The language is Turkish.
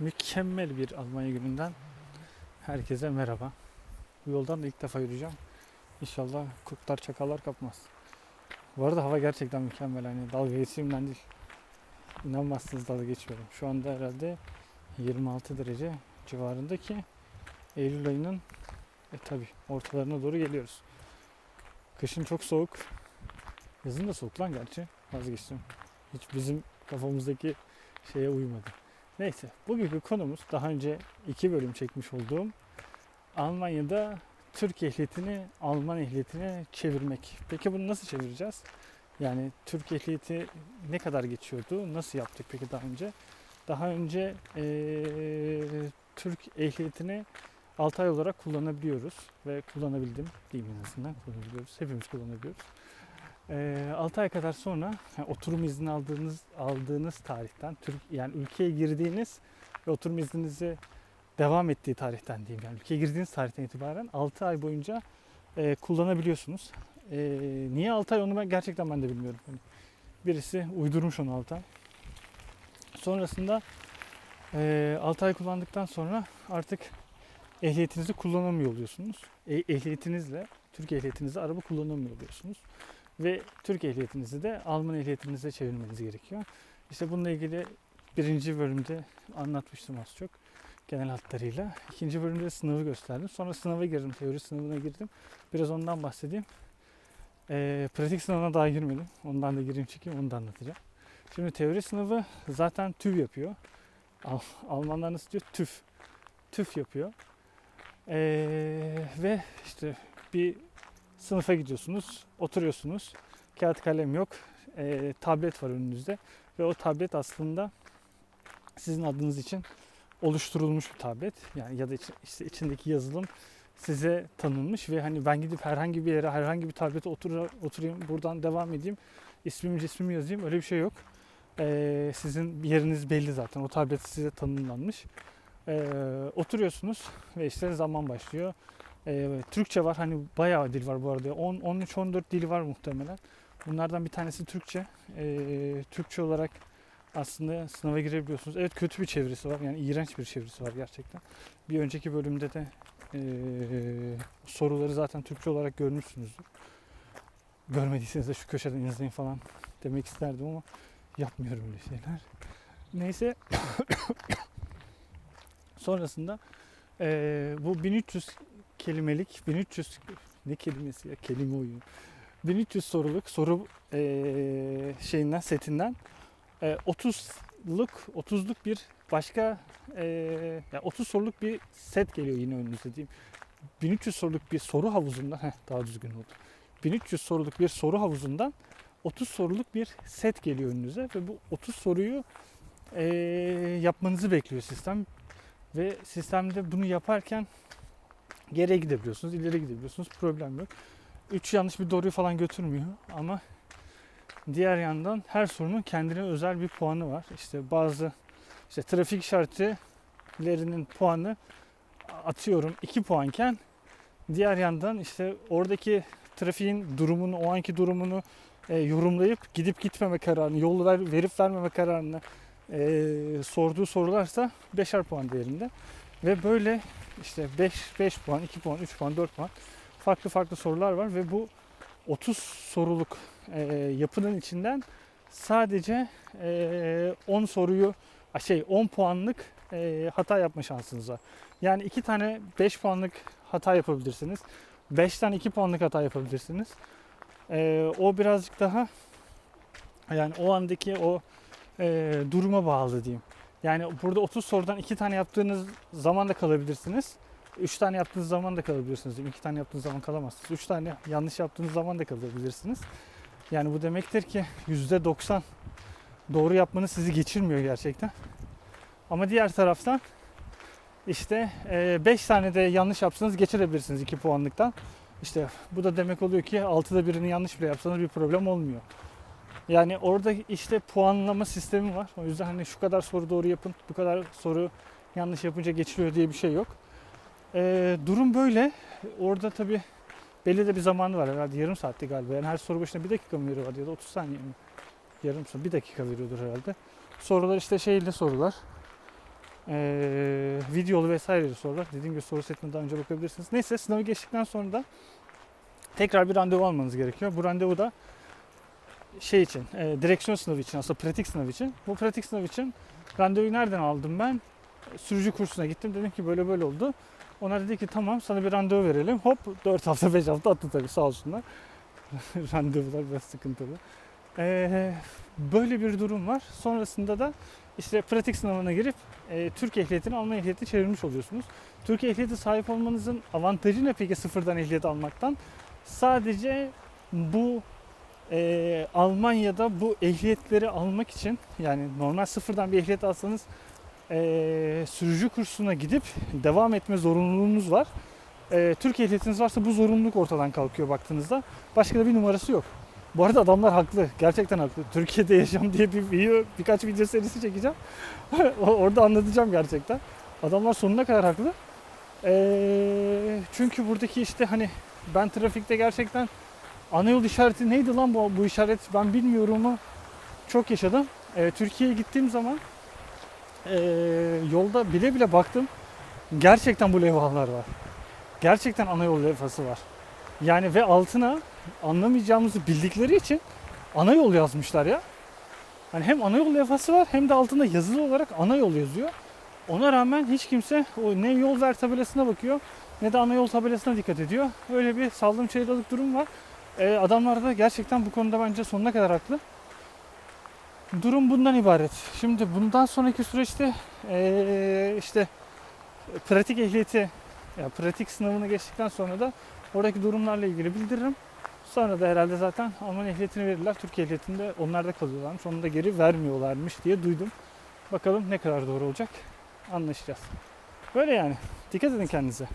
Mükemmel bir Almanya gününden herkese merhaba. Bu yoldan da ilk defa yürüyeceğim. İnşallah kurtlar çakallar kapmaz. Bu arada hava gerçekten mükemmel. Hani dalga geçtiğimden değil. İnanmazsınız dalga geçmiyorum. Şu anda herhalde 26 derece civarında ki Eylül ayının e tabi ortalarına doğru geliyoruz. Kışın çok soğuk. Yazın da soğuk lan gerçi. Vazgeçtim. Hiç bizim kafamızdaki şeye uymadı. Neyse bugünkü konumuz daha önce iki bölüm çekmiş olduğum Almanya'da Türk ehliyetini Alman ehliyetine çevirmek. Peki bunu nasıl çevireceğiz? Yani Türk ehliyeti ne kadar geçiyordu? Nasıl yaptık peki daha önce? Daha önce eee, Türk ehliyetini 6 ay olarak kullanabiliyoruz ve kullanabildim diyeyim en azından kullanabiliyoruz. Hepimiz kullanabiliyoruz. Eee 6 ay kadar sonra yani oturum izni aldığınız aldığınız tarihten Türk yani ülkeye girdiğiniz ve oturum izninizi devam ettiği tarihten diyeyim yani ülkeye girdiğiniz tarihten itibaren 6 ay boyunca eee, kullanabiliyorsunuz. Eee, niye 6 ay onu ben gerçekten ben de bilmiyorum. Hani birisi uydurmuş onu 6 ay. Sonrasında eee 6 ay kullandıktan sonra artık ehliyetinizi kullanamıyor oluyorsunuz. E, ehliyetinizle Türk ehliyetinizle araba kullanamıyor oluyorsunuz. Ve Türk ehliyetinizi de Alman ehliyetinize çevirmeniz gerekiyor. İşte bununla ilgili birinci bölümde anlatmıştım az çok genel hatlarıyla. İkinci bölümde de sınavı gösterdim. Sonra sınava girdim, teori sınavına girdim. Biraz ondan bahsedeyim. Ee, pratik sınavına daha girmedim. Ondan da gireyim çekeyim, onu da anlatacağım. Şimdi teori sınavı zaten TÜV yapıyor. Al- Almanlar nasıl diyor? TÜV. TÜV yapıyor. Ee, ve işte bir sınıfa gidiyorsunuz, oturuyorsunuz. Kağıt kalem yok, ee, tablet var önünüzde ve o tablet aslında sizin adınız için oluşturulmuş bir tablet. Yani ya da işte içindeki yazılım size tanınmış ve hani ben gidip herhangi bir yere herhangi bir tablete otur, oturayım buradan devam edeyim ismimi cismimi yazayım öyle bir şey yok. Ee, sizin yeriniz belli zaten o tablet size tanımlanmış. Ee, oturuyorsunuz ve işte zaman başlıyor. Ee, Türkçe var hani bayağı dil var bu arada 10 13-14 dil var muhtemelen. Bunlardan bir tanesi Türkçe. Ee, Türkçe olarak aslında sınava girebiliyorsunuz. Evet kötü bir çevirisi var. Yani iğrenç bir çevirisi var gerçekten. Bir önceki bölümde de eee, soruları zaten Türkçe olarak görmüşsünüzdür. Görmediyseniz de şu köşeden izleyin falan demek isterdim ama yapmıyorum öyle şeyler. Neyse sonrasında eee, bu 1300 kelimelik 1300 ne kelimesi ya kelime oyunu 1300 soruluk soru eee, şeyinden setinden e, 30'luk 30'luk bir başka e, yani 30 soruluk bir set geliyor yine önünüze diyeyim. 1300 soruluk bir soru havuzundan heh, daha düzgün oldu. 1300 soruluk bir soru havuzundan 30 soruluk bir set geliyor önünüze ve bu 30 soruyu e, yapmanızı bekliyor sistem ve sistemde bunu yaparken geriye gidebiliyorsunuz, ileri gidebiliyorsunuz. Problem yok. 3 yanlış bir doğruyu falan götürmüyor ama Diğer yandan her sorunun kendine özel bir puanı var. İşte bazı işte trafik işaretlerinin puanı atıyorum 2 puanken diğer yandan işte oradaki trafiğin durumunu, o anki durumunu e, yorumlayıp gidip gitmeme kararını, yol ver, verip vermeme kararını e, sorduğu sorularsa 5'er puan değerinde. Ve böyle işte 5, 5 puan, 2 puan, 3 puan, 4 puan farklı farklı sorular var ve bu 30 soruluk e, yapının içinden sadece e, 10 soruyu şey 10 puanlık e, hata yapma şansınız var. Yani 2 tane 5 puanlık hata yapabilirsiniz. 5 tane 2 puanlık hata yapabilirsiniz. E, o birazcık daha yani o andaki o e, duruma bağlı diyeyim. Yani burada 30 sorudan 2 tane yaptığınız zaman da kalabilirsiniz. 3 tane yaptığınız zaman da kalabilirsiniz. 2 tane yaptığınız zaman kalamazsınız. 3 tane yanlış yaptığınız zaman da kalabilirsiniz. Yani bu demektir ki %90 doğru yapmanız sizi geçirmiyor gerçekten. Ama diğer taraftan işte 5 tane de yanlış yapsanız geçirebilirsiniz 2 puanlıktan. İşte bu da demek oluyor ki 6'da birini yanlış bile yapsanız bir problem olmuyor. Yani orada işte puanlama sistemi var. O yüzden hani şu kadar soru doğru yapın, bu kadar soru yanlış yapınca geçiliyor diye bir şey yok. Ee, durum böyle. Orada tabii belli de bir zamanı var herhalde yarım saatti galiba. Yani her soru başına bir dakika mı veriyorlar ya da 30 saniye mi? Yarım saat, bir dakika veriyordur herhalde. Sorular işte şeyli sorular. Ee, videolu vesaire sorular. Dediğim gibi soru setine daha önce bakabilirsiniz. Neyse sınavı geçtikten sonra da tekrar bir randevu almanız gerekiyor. Bu randevu da şey için, e, direksiyon sınavı için aslında pratik sınav için. Bu pratik sınav için randevuyu nereden aldım ben? Sürücü kursuna gittim. Dedim ki böyle böyle oldu. Onlar dedi ki tamam sana bir randevu verelim. Hop 4 hafta 5 hafta attı tabii sağ olsunlar. Randevular biraz sıkıntılı. Ee, böyle bir durum var. Sonrasında da işte pratik sınavına girip e, Türk ehliyetini alma ehliyeti çevirmiş oluyorsunuz. Türk ehliyeti sahip olmanızın avantajı ne peki sıfırdan ehliyet almaktan? Sadece bu e, Almanya'da bu ehliyetleri almak için yani normal sıfırdan bir ehliyet alsanız e, sürücü kursuna gidip devam etme zorunluluğunuz var. E, Türk ehliyetiniz varsa bu zorunluluk ortadan kalkıyor baktığınızda. Başka da bir numarası yok. Bu arada adamlar haklı. Gerçekten haklı. Türkiye'de yaşam diye bir video, birkaç video serisi çekeceğim. Orada anlatacağım gerçekten. Adamlar sonuna kadar haklı. E, çünkü buradaki işte hani ben trafikte gerçekten ana yol işareti neydi lan bu, bu işaret ben bilmiyorumu çok yaşadım. E, Türkiye'ye gittiğim zaman e, yolda bile bile baktım. Gerçekten bu levhalar var. Gerçekten ana yol levhası var. Yani ve altına anlamayacağımızı bildikleri için ana yol yazmışlar ya. Hani hem ana yol levhası var hem de altında yazılı olarak ana yol yazıyor. Ona rağmen hiç kimse o ne yol ver tabelasına bakıyor ne de ana yol tabelasına dikkat ediyor. Öyle bir sallım çayırlık durum var. Ee, adamlar da gerçekten bu konuda bence sonuna kadar haklı. Durum bundan ibaret. Şimdi bundan sonraki süreçte ee, işte pratik ehliyeti ya pratik sınavını geçtikten sonra da oradaki durumlarla ilgili bildiririm. Sonra da herhalde zaten Alman ehliyetini verirler. Türk ehliyetinde onlar da kalıyorlarmış. Onu da geri vermiyorlarmış diye duydum. Bakalım ne kadar doğru olacak. Anlaşacağız. Böyle yani. Dikkat edin kendinize.